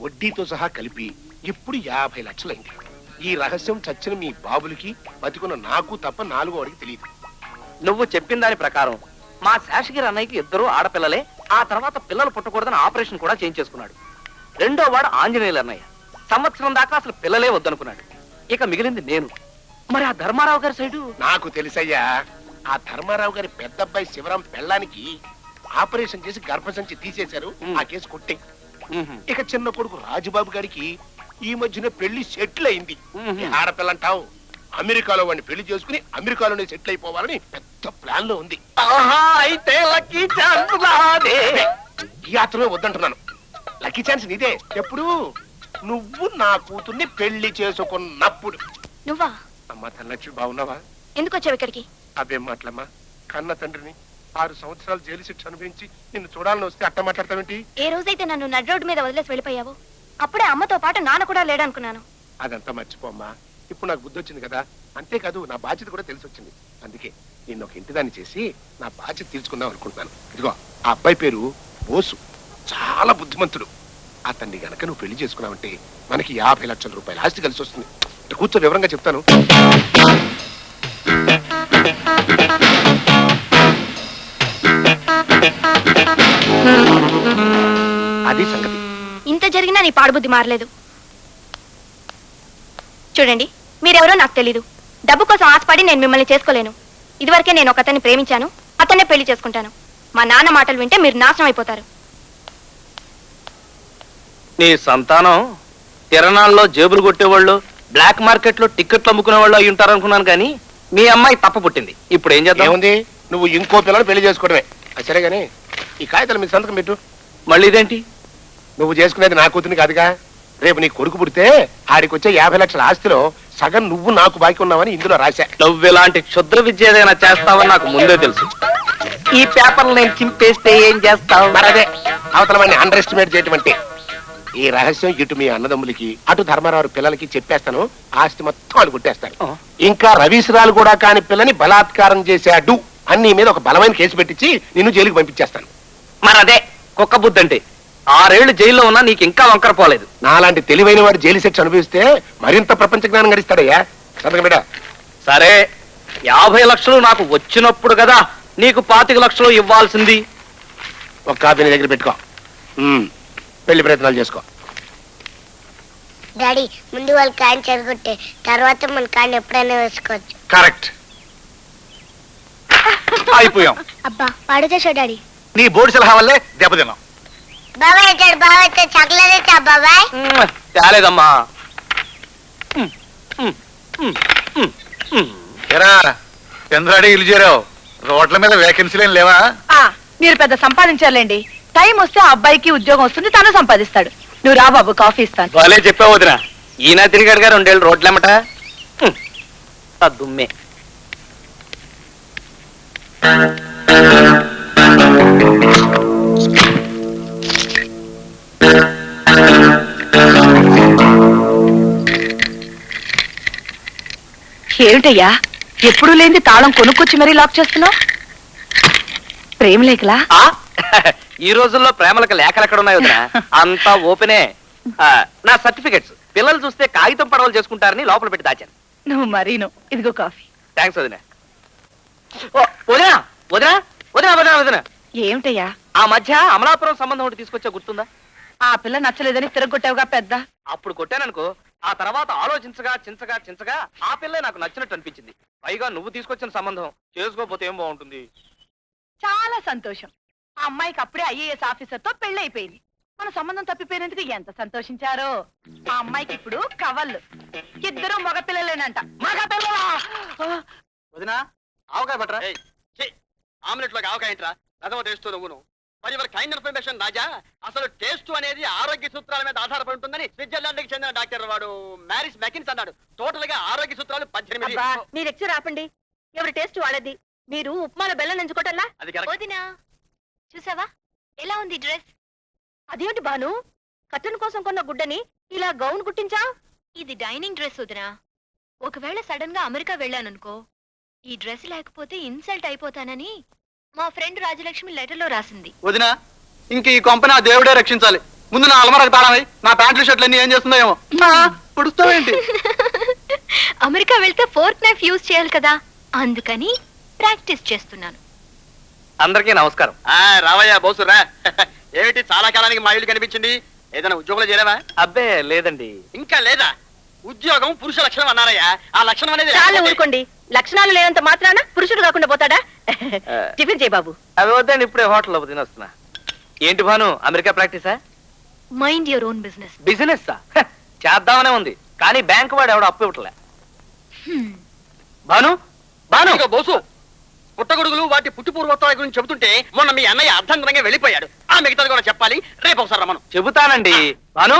వడ్డీతో సహా కలిపి ఇప్పుడు యాభై లక్షలైంది. ఈ రహస్యం చచ్చిన మీ బాబులకి బతికున్న నాకు తప్ప నాలుగో వాడికి తెలియదు. నువ్వు చెప్పిన దాని ప్రకారం మా శేషగిరి అన్నయ్యకి ఇద్దరు ఆడపిల్లలే ఆ తర్వాత పిల్లలు పుట్టకూడదని ఆపరేషన్ కూడా చేయించేసుకున్నాడు. రెండో వాడు ఆంజనేయులు అన్నయ్య. సంవత్సరం దాకా అసలు పిల్లలే వద్దనుకున్నాడు. ఇక మిగిలింది నేను. మరి ఆ ధర్మారావు గారి సైడు? నాకు తెలుసయ్యా ఆ ధర్మారావు గారి పెద్ద అబ్బాయి శివరాం పెళ్ళానికి ఆపరేషన్ చేసి గర్భసంచి తీసేశారు. ఆ కేసు కొట్టే. ఇక చిన్న కొడుకు రాజుబాబు గారికి ఈ మధ్యన పెళ్ళి సెటిల్ అయింది. ఆడపిల్ల అంటావు అమెరికాలో వాడిని పెళ్ళి చేసుకుని అమెరికాలోనే సెటిల్ అయిపోవాలని పెద్ద ప్లాన్లో ఉంది. ఆహా అయితే లక్కీ ఛాన్స్. ఈ వద్దంటున్నాను. లక్కీ ఛాన్స్ నీదే. ఎప్పుడు? నువ్వు నా కూతుర్ని పెళ్ళి చేసుకున్నప్పుడు. నువ్వా? అమ్మా తల్లక్షి బాగున్నావా? ఎందుకు వచ్చావు ఇక్కడికి? అవేం మాటలమ్మా? కన్న తండ్రిని ఆరు సంవత్సరాలు జైలు శిక్ష అనుభవించి నిన్ను చూడాలని వస్తే అట్ట మాట్లాడతావేంటి? ఏ రోజైతే నన్ను నడ్ రోడ్డు మీద వదిలేసి వెళ్ళిపోయావో అప్పుడే అమ్మతో పాటు నాన్న కూడా లేడనుకున్నాను. అదంతా మర్చిపోమ్మా ఇప్పుడు నాకు బుద్ధి వచ్చింది కదా. అంతేకాదు నా బాధ్యత కూడా తెలిసి వచ్చింది. అందుకే నేను ఒక ఇంటిదాన్ని చేసి నా బాధ్యత తీర్చుకుందాం అనుకుంటున్నాను. ఇదిగో ఆ అబ్బాయి పేరు బోసు. చాలా బుద్ధిమంతుడు. అతన్ని గనక నువ్వు పెళ్ళి చేసుకున్నావంటే మనకి యాభై లక్షల రూపాయల ఆస్తి కలిసి వస్తుంది. కూర్చో వివరంగా చెప్తాను. అది సంగతి. ఇంత జరిగినా నీ పాడుబుద్ధి మారలేదు. చూడండి మీరెవరో నాకు తెలీదు. డబ్బు కోసం ఆశపడి నేను మిమ్మల్ని చేసుకోలేను. ఇదివరకే నేను ఒక అతన్ని ప్రేమించాను అతన్నే పెళ్ళి చేసుకుంటాను. మా నాన్న మాటలు వింటే మీరు నాశనం అయిపోతారు. నీ సంతానం తిరణాల్లో జేబులు కొట్టేవాళ్ళు బ్లాక్ మార్కెట్లో టిక్కెట్లు అమ్ముకునే వాళ్ళు అయి ఉంటారనుకున్నాను కానీ మీ అమ్మాయి తప్ప పుట్టింది. ఇప్పుడు ఏం చేద్దాం? ఏముంది? నువ్వు ఇంకో పిల్లని పెళ్ళి చేసుకోవడమే. అది సరే గానీ ఈ కాగితాలు మీ సంతకం పెట్టు. మళ్ళీ ఇదేంటి నువ్వు చేసుకునేది నా కూతుని కాదుగా. రేపు నీ కొడుకు పుడితే ఆడికి వచ్చే యాభై లక్షల ఆస్తిలో సగం నువ్వు నాకు బాకీ ఉన్నావని ఇందులో రాశా. నువ్వు ఇలాంటి క్షుద్ర విద్య ఏదైనా చేస్తావని నాకు ముందే తెలుసు. ఈ పేపర్లు నేను చింపేస్తే ఏం చేస్తావు? మరదే అవతల వాడిని అండర్ ఎస్టిమేట్ చేయటం అంటే ఈ రహస్యం ఇటు మీ అన్నదమ్ములకి అటు ధర్మారావు పిల్లలకి చెప్పేస్తాను ఆస్తి మొత్తం వాళ్ళు కొట్టేస్తారు. ఇంకా రవీశ్రాలు కూడా కాని పిల్లని బలాత్కారం చేశాడు. అని నీ మీద ఒక బలమైన కేసు పెట్టించి నిన్ను జైలుకి పంపించేస్తాను. మరి అదే కుక్క బుద్ధి అంటే ఆరేళ్ళు జైల్లో ఉన్నా నీకు ఇంకా వంకర పోలేదు. నాలాంటి తెలివైన వాడు జైలు శిక్ష అనుభవిస్తే మరింత ప్రపంచ జ్ఞానం గడిస్తాడయ్యా. సంతకం బిడ్డ సరే యాభై లక్షలు నాకు వచ్చినప్పుడు కదా నీకు పాతిక లక్షలు ఇవ్వాల్సింది. ఒక కాపీ నీ దగ్గర పెట్టుకో. ఉమ్, పెళ్ళి ప్రయత్నాలు చేసుకో. డాడీ ముందు వాళ్ళు కాయని చెడగొట్టే తర్వాత మన కాయని ఎప్పుడైనా వేసుకోవచ్చు. కరెక్ట్. అయిపోయాం అబ్బా పాడు చేసావు డాడీ. నీ బోర్డు సలహా వల్లే దెబ్బతిన్నాం. బాబాయ్ బాబాయ్ ఇచ్చా బాబాయ్. తేలేదమ్మా. ఎరా చంద్రాడి ఇల్లు చేరావు. రోడ్ల మీద వేకెన్సీలు ఏం లేవా? ఆ మీరు పెద్ద సంపాదించాలండి టైం వస్తే ఆ అబ్బాయికి ఉద్యోగం వస్తుంది తను సంపాదిస్తాడు. నువ్వు రా బాబు కాఫీ ఇస్తాను. భలే చెప్పావు వదిన. ఈయన తిరిగాడు గారు రెండేళ్ళు రోడ్లెమ్మట. ఆ దుమ్మే. ఏమిటయ్యా? ఎప్పుడు లేని తాళం కొనుక్కొచ్చి మరీ లాక్ చేస్తున్నావు? ప్రేమ లేఖలా ఆ? ఈ రోజుల్లో ప్రేమలకు లేఖలు ఎక్కడ ఉన్నాయి వదిన? అంతా ఓపెనే. ఆ, నా సర్టిఫికెట్స్. పిల్లలు చూస్తే కాగితం పడవలు చేసుకుంటారని లోపల పెట్టి దాచాను. నువ్వు మరీను. ఇదిగో కాఫీ. థ్యాంక్స్ వదిన. వదిన వదిన వదిన వదిన వదిన. ఏమిటయ్యా? ఆ మధ్య అమలాపురం సంబంధం ఒకటి తీసుకొచ్చా గుర్తుందా? ఆ పిల్ల నచ్చలేదని తిరగొట్టావుగా పెద్ద. అప్పుడు కొట్టాననుకో ఆ తర్వాత ఆలోచించగా చించగా చించగా ఆ పిల్లే నాకు నచ్చినట్టు అనిపించింది. పైగా నువ్వు తీసుకొచ్చిన సంబంధం చేసుకోకపోతే ఏం బాగుంటుంది? చాలా సంతోషం. ఆ అమ్మాయికి అప్పుడే ఐఏఎస్ ఆఫీసర్తో పెళ్ళైపోయింది. మన సంబంధం తప్పిపోయినందుకు ఎంత సంతోషించారో. ఆ అమ్మాయికి ఇప్పుడు కవళ్ళు. ఇద్దరు మగ పిల్లలేనంట మగ పిల్లలా? ఆ, వదినా ఆవకాయ పట్టరా? ఆమ్లెట్లోకి ఆవకాయ ఏంట్రా? రథమ టేస్ట్ నువ్వును. మరి యువర్ కైండ్ ఇన్ఫర్మేషన్ రాజా అసలు టేస్ట్ అనేది ఆరోగ్య సూత్రాల మీద ఆధారపడి ఉంటుందని స్విట్జర్లాండ్కి చెందిన డాక్టర్ వాడు మ్యారిస్ మెకిన్స్ అన్నాడు. టోటల్గా ఆరోగ్య సూత్రాలు పద్దెనిమిది. అబ్బా మీ లెక్చర్ ఆపండి. ఎవరి టేస్ట్ వాళ్ళది? మీరు ఉప్మాలో బెల్లం ఎంచుకోవటల్లా అది వదినా చూసావా? ఎలా ఉంది డ్రెస్? అదేంటి బాను? కట్టన్ కోసం కొన్న గుడ్డని ఇలా గౌన్ కుట్టించా ఇది డైనింగ్ డ్రెస్ వదినా. ఒకవేళ సడన్గా అమెరికా వెళ్ళాననుకో ఈ డ్రెస్ లేకపోతే ఇన్సల్ట్ అయిపోతానని మా ఫ్రెండ్ రాజలక్ష్మి లెటర్లో రాసింది. వదినా ఇంక ఈ కొంపని ఆ దేవుడే రక్షించాలి. ముందు నా అలమరకు తాళమై నా ప్యాంట్లు షర్ట్లు అన్ని ఏం చేస్తుందో ఏమో. పుడుస్తావేంటి? అమెరికా వెళ్తే ఫోర్క్ నైఫ్ యూజ్ చేయాలి కదా అందుకని ప్రాక్టీస్ చేస్తున్నాను. అందరికీ నమస్కారం. రావయ్యా బోసురా ఏమిటి చాలా కాలానికి మా ఇల్లు కనిపించింది? ఏదైనా ఉద్యోగంలో చేరావా? అబ్బే లేదండి. ఇంకా లేదా? ఉద్యోగం పురుష లక్షణం అన్నారయ్యా. ఆ లక్షణం అనేది చాలా లేకపోతే- ఊరుకోండి. లక్షణాలు లేనంత మాత్రాన పురుషుడు కాకుండా పోతాడా? టిఫిన్ చేయి బాబు. అవి వద్దండి ఇప్పుడే హోటల్లో తినొస్తున్నా. ఏంటి Bhanu America ప్రాక్టీసా? Mind your own business business చేద్దామనే ఉంది కానీ బ్యాంక్ వాడు ఎవడు అప్పు ఇవ్వట్లే. భాను భాను. ఇదిగో బోసు పుట్టగొడుగులు వాటి పుట్టి గురించి చెబుతుంటే మొన్న మీ అన్నయ్య అర్ధంతరంగా వెళ్ళిపోయాడు. ఆ మిగతాది కూడా చెప్పాలి రేపు ఒకసారి రమ్మను. చెబుతానండి. భాను